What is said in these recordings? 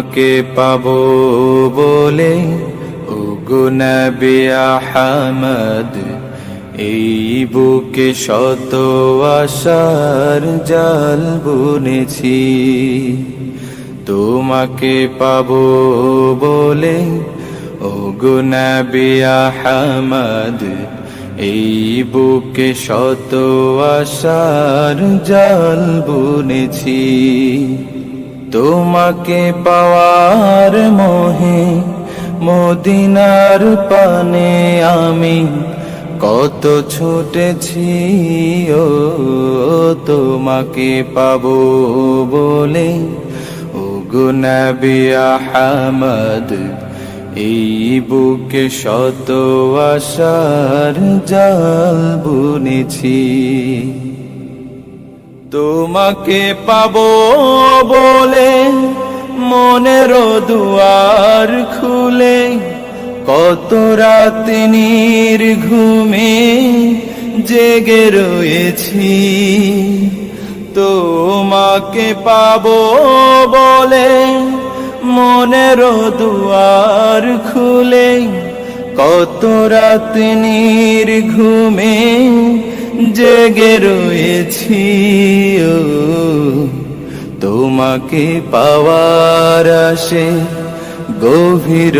তোমাকে পাব বলে ও আহমদ, এই বুকে শত আশার জাল বুনেছি। তোমাকে পাব বলে ও আহমদ, এই বুকে শত আশার জাল বুনেছি। তোমাকে পাওয়ার মোহে, মদিনার পানে আমি কত ছুটেছি, ও তোমাকে পাবো বলে। গুনবি আহমদ, এই বুকে শত আশার জাল বুনেছি। তোমাকে পাবো বলে মনের দুয়ার খুলে কত রাত ঘুমে জেগে রয়েছি। তোমাকে পাবো বলে মনের দুয়ার খুলে কত রাত ঘুমে জেগে রয়েছি তোমাকে পাওয়ার আসে গভীর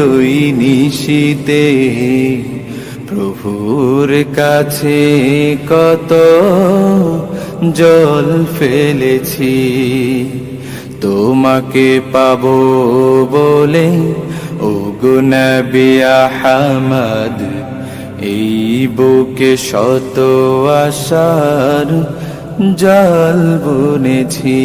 নিশীতে। প্রভুর কাছে কত জল ফেলেছি, তোমাকে পাবো বলে ও গুনবিয়া হামাদ এই বুকে শত আশার জল বুনেছি।